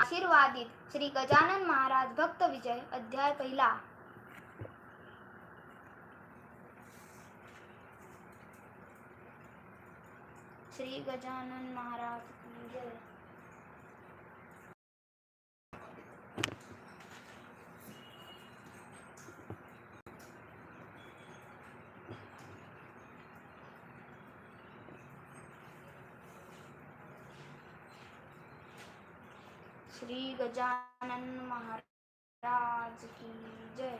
आशीर्वादित श्री गजानन महाराज भक्त विजय अध्याय पहिला. श्री गजानन महाराज विजय श्री गजानन महाराज की जय।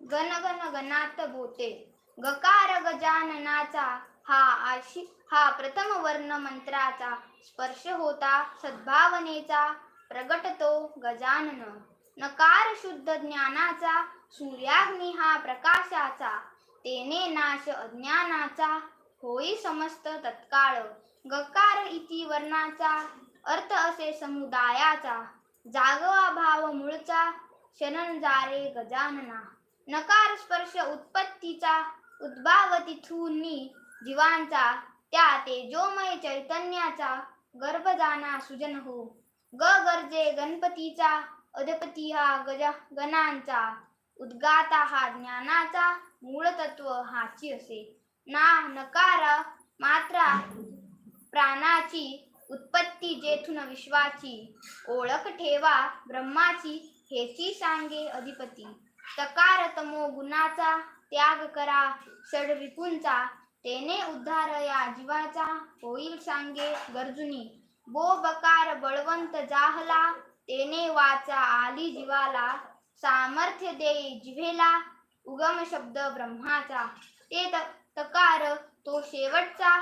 गण गण गणात बोते गकार गजाननाचा हा आशी हा प्रथम वर्ण मंत्राचा स्पर्श होता. सद्भावनेचा प्रगटतो गजानन. नकार शुद्ध ज्ञानाचा सूर्याग्नी हा प्रकाशाचा तेने नाश अज्ञानाचा होई समस्त तत्काळ. गकार इति वर्णाचा अर्थ असे समुदायाचा जागवा भाव मूळचा शनंजारे गजानना. नकार स्पर्श उत्पत्तीचा उद्भाव तिथूनी जीवांचा त्या तेजोमय चैतन्याचा गर्भ जाना सुजन हो. ग गरजे गणपतीचा अधपती हा गजा गणांचा. उद्गाता हा ज्ञानाचा मूळ तत्व हाची असे. ना नकार मात्रा प्राणाची उत्पत्ती जेथून विश्वाची. ओळख ठेवा ब्रह्माची हेची सांगे अधिपती. तकार तमो गुणाचा त्याग करा. षडरिपूंचा तेने उद्धार या जीवाचा होईल सांगे गरजुनी. बो बकार बळवंत जाहला तेने वाचा आली जीवाला. सामर्थ्य देई जिव्हेला उगम शब्द ब्रह्माचा. ते तकार तो शेवटचा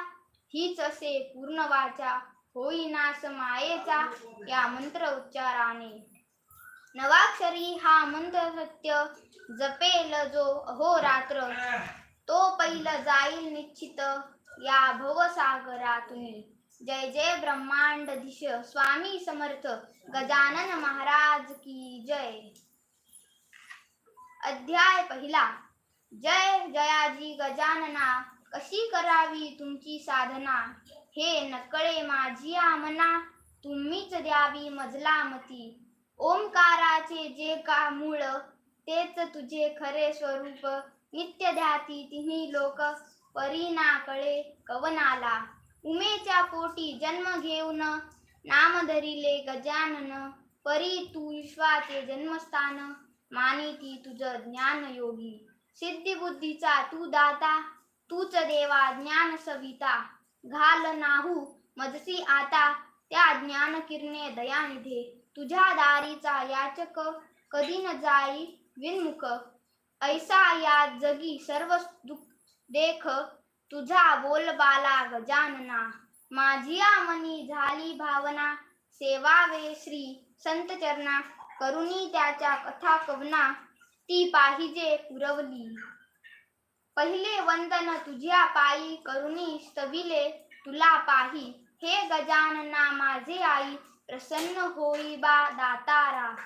हीच असे पूर्ण वाचा. होई नाश मायेचा या मंत्र उच्चाराने. नवाक्षरी हा मंत्र सत्य जपेल जो हो रात्र. तो पहिला जाईल निश्चित या भवसागरातून. जय जय ब्रह्मांड दिश. स्वामी समर्थ. गजानन महाराज की जय. अध्याय पहिला. जय जयाजी गजानना. कशी करावी तुमची साधना? हे नकळे माझी आमना. तुम्हीच द्यावी मजला मती ओंकाराचे जे का मूळ तेच तुझे खरे स्वरूप. नित्य ध्याती तिन्ही लोक परीना कवनाला. उमेच्या पोटी जन्म घेऊन नाम धरिले गजानन. परी तू विश्वाचे जन्मस्थान मानिती तुझ ज्ञान योगी सिद्धी बुद्धीचा तू दाता तूच देवा ज्ञान सविता. घाल नाहू मजसी आता त्या ज्ञान किरणे दयानिधे. तुझ्या दारीचा याचक कधी न जाई विनमुख. ऐसा या जगी सर्व दुःख देख तुझा बोलबाला गजानना. माझिया मनी झाली भावना सेवावे श्री संत चरणा. करुणी त्याच्या कथा कवना ती पाहिजे पुरवली. पहिले वंदन तुझ्या पायी करुणी स्तविले तुला पाही हे गजानना माझे आई प्रसन्न होई बा दातारा.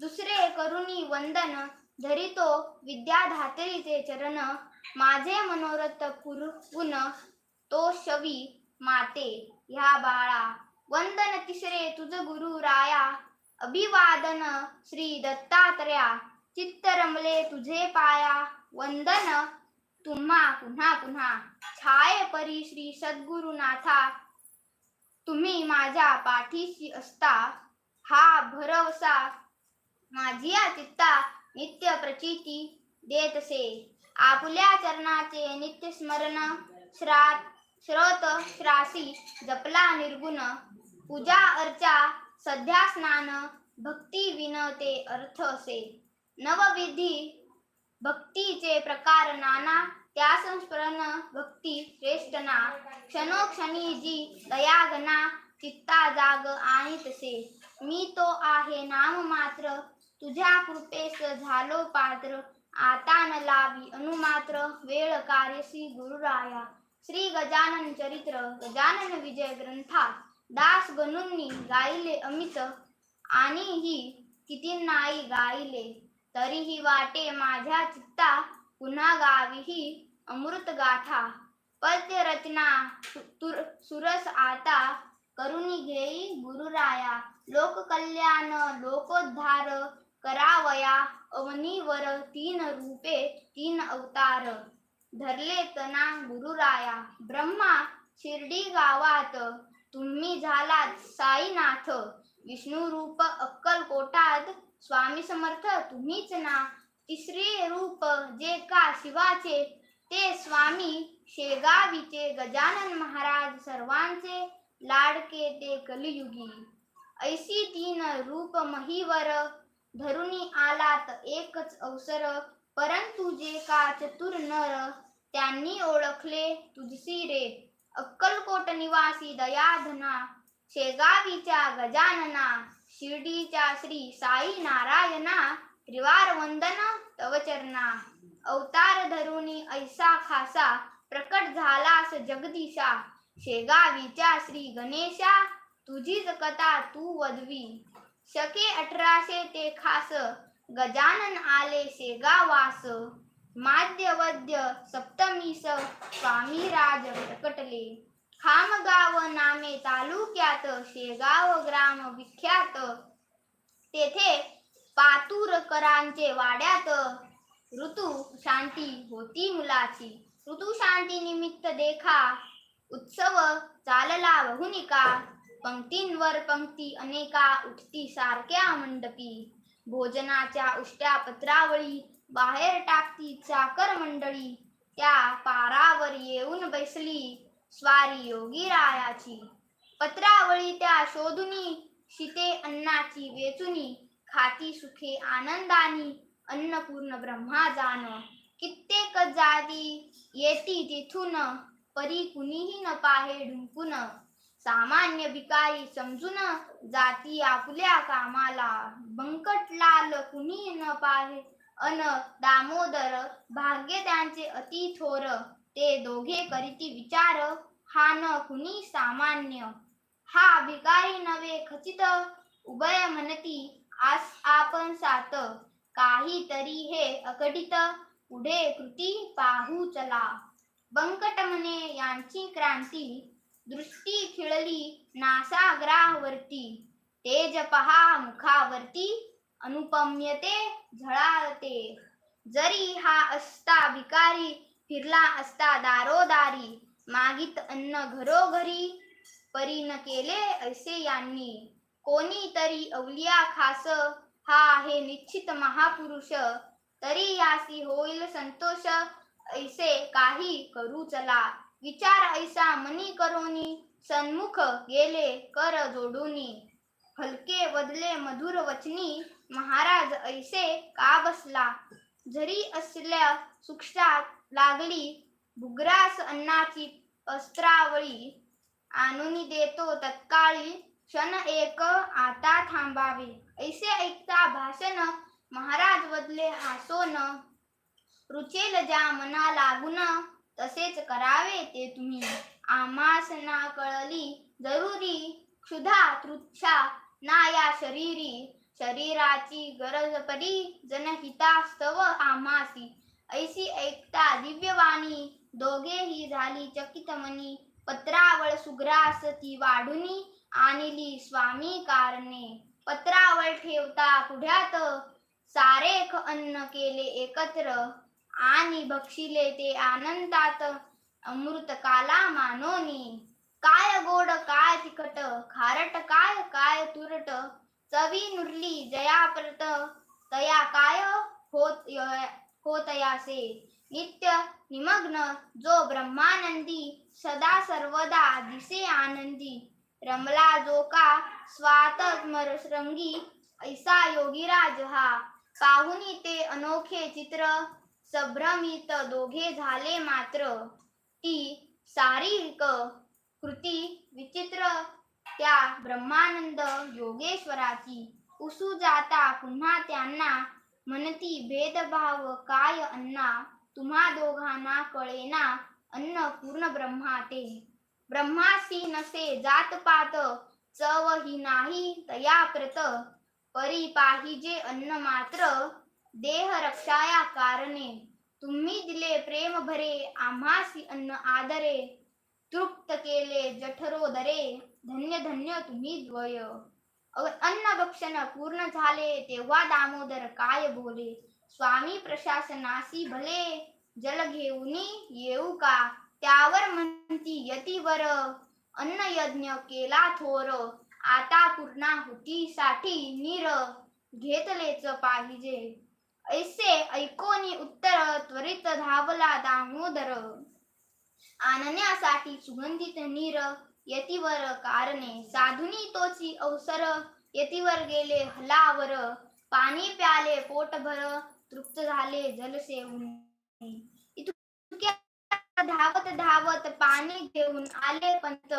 दुसरे करुणी वंदन धरितो विद्याधातरीचे चरण माझे मनोरथ पुरवून तो शवी माते. ह्या बाळा वंदन तिसरे तुझ गुरु राया. अभिवादन श्री दत्तात्रया. चित्त रमले तुझे पाया. वंदन तुम्हा पुन्हा पुन्हा. छाये परी श्री सद्गुरुनाथा. तुम्ही माझ्या पाठीशी असता हा भरवसा माझी चित्ता नित्य प्रचिती देत असे आपल्या चरणाचे नित्य स्मरण श्रात श्रोत श्रासी जपला निर्गुण. पूजा अर्चा सध्या स्नान भक्ती विनते अर्थ असे नवविधी भक्तीचे प्रकार नाना त्या संस्मरण भक्ती श्रेष्ठ ना. क्षणोक्षणी जी दयागना चित्ता जाग आणि तसे. मी तो आहे नाम मात्र. तुझ्या कृपेस झालो पात्र आता न लावी अनुमात्र. वेळ कार्यसी गुरुराया. श्री गजानन चरित्र गजानन विजय ग्रंथात दास गणूंनी गायले अमित. आणि ही किती नाही गायले तरीही वाटे माझ्या चित्ता. पुन्हा गावी ही अमृत गाथा पद्य रचना सु- तुर- सुरस आता करुणी घेई गुरुराया लोककल्याण लोकोद्धार करावया अवनीवर तीन रूपे तीन अवतार. धरले तना गुरुराया ब्रह्मा शिर्डी गावात तुम्ही झालात साईनाथ. विष्णू रूप अक्कलकोटात स्वामी समर्थ तुम्हीच ना. तिसरे रूप जे का शिवाचे ते स्वामी शेगावीचे गजानन महाराज सर्वांचे लाडके ते कलियुगी. ऐसी तीन रूप महीवर धरुनी आलात एकच अवसर परंतु जे का चतुर नर त्यांनी ओळखले तुझसी रे. अक्कलकोट निवासी दयाधना शेगावीच्या गजानना शिर्डीच्या श्री साई नारायणा त्रिवार वंदन तव चरणा. अवतार धरुणी ऐसा खासा प्रकट झालास जगदीशा. शेगावीच्या श्री गणेशा तुझीच कथा तू वदवी. शके अठराशे ते खास गजानन आले शेगावास. माद्यवद्य सप्तमीस स्वामी राज प्रकटले. खामगाव नामे तालुक्यात शेगाव ग्राम विख्यात. तेथे पातूरकरांचे वाड्यात ऋतू शांती होती मुलाची. ऋतू शांती निमित्त देखा उत्सव चालला बहुनिका पंक्तींवर पंक्ती अनेका उठती सारख्या मंडपी. भोजनाच्या उष्ट्या पत्रावळी बाहेर टाकती चाकर मंडळी. त्या पारावर येऊन बैसली स्वारी योगी रायाची पत्रावळी त्या शोधुनी शिते अन्नाची वेचुनी. खाती सुखे आनंदानी अन्नपूर्ण ब्रह्मा जाण. कित्येक जाती येती तिथून परी कुणीही न पाहे ढुंकून. सामान्य भिकारी समजून जाती आपुल्या कामाला. बंकटलाल कुणी न पाहे अन दामोदर भाग्य त्यांचे अति थोर. ते दोघे करीती विचार हा न कुणी सामान्य. हा भिकारी नव्हे खचित उभय म्हणती आस आपण सात. काहीतरी हे अकटित पुढे कृती पाहू चला. बंकटमने यांची क्रांती दृष्टी खिळली नासाग्रावरती. तेज पहा मुखावरती अनुपम्यते झळाळते. जरी हा असता भिकारी फिरला असता दारोदारी मागित अन्न घरोघरी परी न केले ऐसे यांनी. कोणीतरी अवलिया खास हा आहे निश्चित महापुरुष. तरी यासी होईल संतोष. ऐसे काही करू चला. विचार ऐसा मनी करोनी. सन्मुख गेले कर जोडूनी. हलके बदले मधुर वचनी. महाराज ऐसे का बसला? जरी असल्या सुक्षात लागली. भुग्रास अन्नाची अस्त्रावळी. आणून देतो तत्काळी. क्षण एक आता थांबावे. ऐसे ऐकता भाषण महाराज बदले हासोन रुचेल ज्या मना लागून तसेच करावे ते तुम्ही. आमास ना कळली जरुरी क्षुधा तृच्छा ना या शरीरी. शरीराची गरज पडी जनहितास्तव आमासी ऐसी ऐकता दिव्यवाणी दोघेही झाली चकित मनी. पत्रावळ सुग्रास ती वाढुनी आणली स्वामी कारणे. पत्रावळ ठेवता पुढ्यात सारेख अन्न केले एकत्र आणि भक्षिले ते आनंदात अमृत काला मानोनी. काय गोड काय तिखट खारट काय काय तुरट चवी नुरली जयाप्रत तया काय होत होतयासे नित्य निमग्न जो ब्रह्मानंदी सदा सर्वदा दिसे आनंदी. रमला जो का स्वातमर रंगी ऐसा योगीराज हा. पाहुनी ते अनोखे चित्र संभ्रमित दोघे झाले मात्र. ती शारीरिक कृती विचित्र त्या ब्रह्मानंद योगेश्वराची. उसू जाता पुन्हा त्यांना म्हणती भेदभाव काय अन्ना तुम्हा दोघांना कळेना अन्न पूर्ण ब्रह्मा ते. ब्रह्मासी नसे जात पात चव ही नाही तया प्रत. परी पाहिजे अन्न मात्र देह रक्षाया कारणे. तुम्ही दिले प्रेम भरे आम्हासी अन्न आदरे. तृप्त केले जठरोदरे धन्य धन्य तुम्ही द्वय. अन्न भक्षण पूर्ण झाले तेव्हा दामोदर काय बोले? स्वामी प्रशासनासी भले जल घेऊनी येऊ का? त्यावर म्हणती यतीवर अन्न यज्ञ केला थोर. आता पूर्णाहुतीसाठी नीर घेतलेच पाहिजे. ऐसे ऐकोनी उत्तर त्वरित धावला दामोदर. आणण्यासाठी सुगंधित नीर यतीवर कारणे. साधुनी तोची अवसर यतीवर गेले हलावर. पाणी प्याले पोटभर तृप्त झाले जल धावत धावत पाणी घेऊन आले पंत.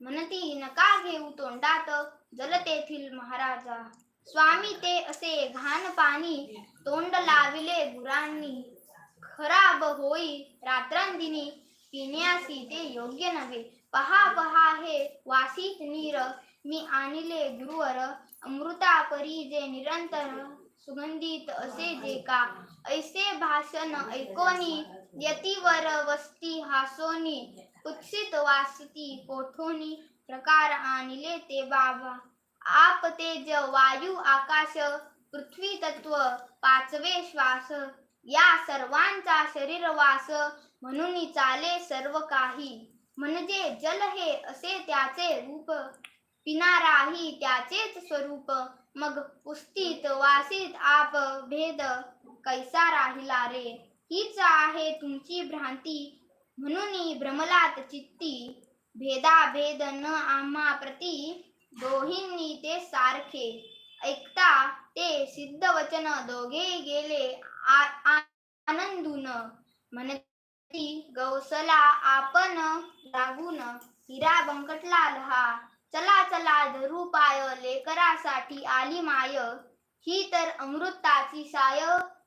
म्हणती नका घेऊ तोंडात जल तेथील महाराजा. स्वामी ते असे घाण पाणी तोंड लाविले गुरांनी. खराब होई रात्रंदिनी पिण्यासी ते योग्य नव्हे. पहा पहा हे वासित नीर मी आणले गुरुवर अमृता परी जे निरंतर सुगंधित असे जे का. ऐसे भाषण ऐकोनी यतीवर वस्ती हासोनी उत्सित वासती कोठोनी प्रकार आणले ते बाबा. आप तेज वायू आकाश पृथ्वी तत्व पाचवे श्वास. या सर्वांचा शरीरवास म्हणून चाले सर्व काही. म्हणजे जल हे असे त्याचे रूप. पिनाराही त्याचेच स्वरूप. मग पुस्तित वासित आप भेद कैसा राहिला रे? हीच आहे तुमची भ्रांती. म्हणून भ्रमलात चित्ती भेदा भेद न आम्हा प्रती दोहींनी ते सारखे. ऐकता ते सिद्ध वचन दोघे गेले आ- आनंदून. म्हणती गौसला आपण लागून हिरा बंकटला लहा चला चला धरू पाय लेकरासाठी आली माय. ही तर अमृताची साय.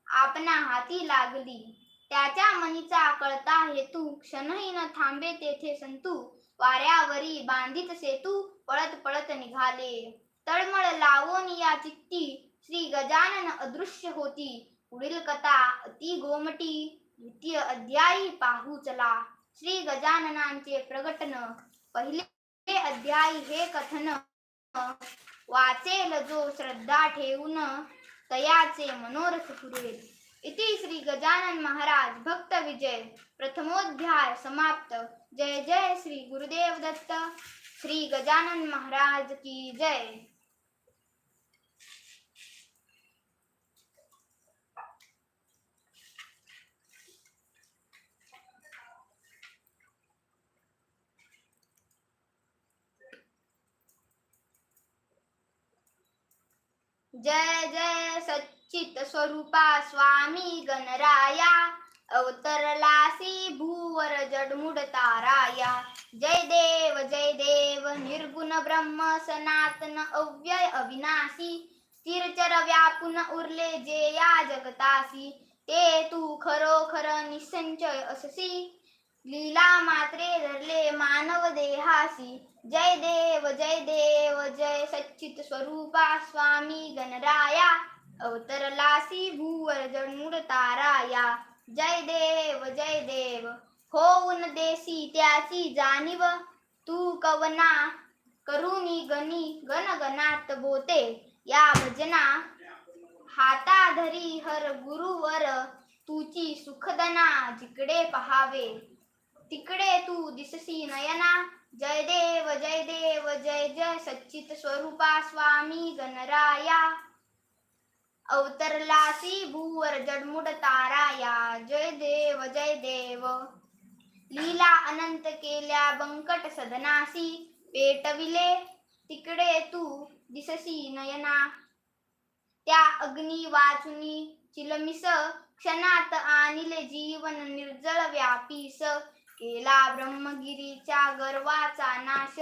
आपणा हाती लागली. त्याच्या मनीचा कळता हेतू क्षणही न थांबे तेथे संतू. वाऱ्यावरी बांधित सेतू पळत पळत निघाले. तळमळ लावून या चित्ती श्री गजानन अदृश्य होती. पुढील कथा अति गोमटी द्वितीय अध्यायी पाहू चला. श्री गजाननांचे प्रगटन. पहिले अध्यायी हे कथन. वाचेल जो श्रद्धा ठेवून तयाचे मनोरथ पुरवेल इति श्री गजानन महाराज भक्त विजय. प्रथमोध्याय समाप्त. जय जय श्री गुरुदेव दत्त. श्री गजानन महाराज की जय. जय जय सच्चित स्वरूपा स्वामी गणराया अवतरलासी भूवर जडमुड ताराया. जय देव जय देव निर्गुण ब्रह्म सनातन अव्यय अविनाशी स्थिरचर व्यापून उरले जे या जगतासी ते तू खरोखर निसंचय अससी लीला मात्रे धरले मानव देहासी. जय देव जय देव जय सच्चित स्वरूपा स्वामी गणराया. अवतरलासी भूवर जणूर ताराया. जय देव जय देव. होऊन देसी त्याची जाणीव. तू कवना करुणी गणी गणगणात बोते. या भजना हाताधरी हर गुरुवर. तुची सुखदना जिकडे पहावे. तिकडे तू दिससी नयना. जय देव जय देव जय जय सच्चित स्वरूपा स्वामी गणराया. अवतरलासी भूवर जडमुड ताराया. जय देव जय देव. लीला अनंत केल्या बंकट सदनासी. पेटविले तिकडे तू दिससी नयना. त्या अग्नी वाचुनी चिलमिस. क्षणात आणिले जीवन निर्जळ व्यापीस. केला ब्रह्मगिरीच्या गर्वाचा नाश.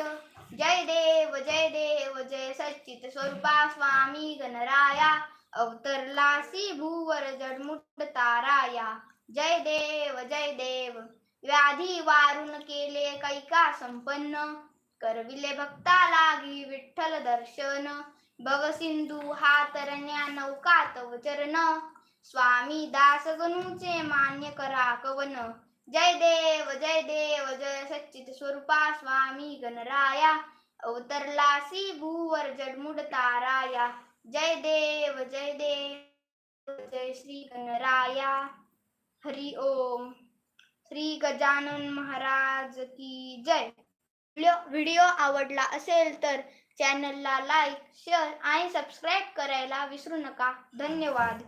जय देव जय देव जय सच्चित स्वरूपा स्वामी गणराया. अवतरलासी भूवर जडमुट ताराया. जय देव जय देव. व्याधी वारून केले कैका संपन्न. करविले भक्ता लागी विठ्ठल दर्शन. भवसिंधू हा तरण्या नौकात चरण. स्वामी दासगणूचे मान्य करा कवन. जय देव जय देव जय सच्चित स्वरूपा स्वामी गणराया अवतरलासी भूवर जडमुड ताराया. जय देव जय देव जय श्री गणराया. हरि ओम. श्री गजानन महाराज की जय. व्हिडिओ व्हिडिओ आवडला असेल तर चॅनलला लाईक शेअर आणि सबस्क्राईब करायला विसरू नका. धन्यवाद.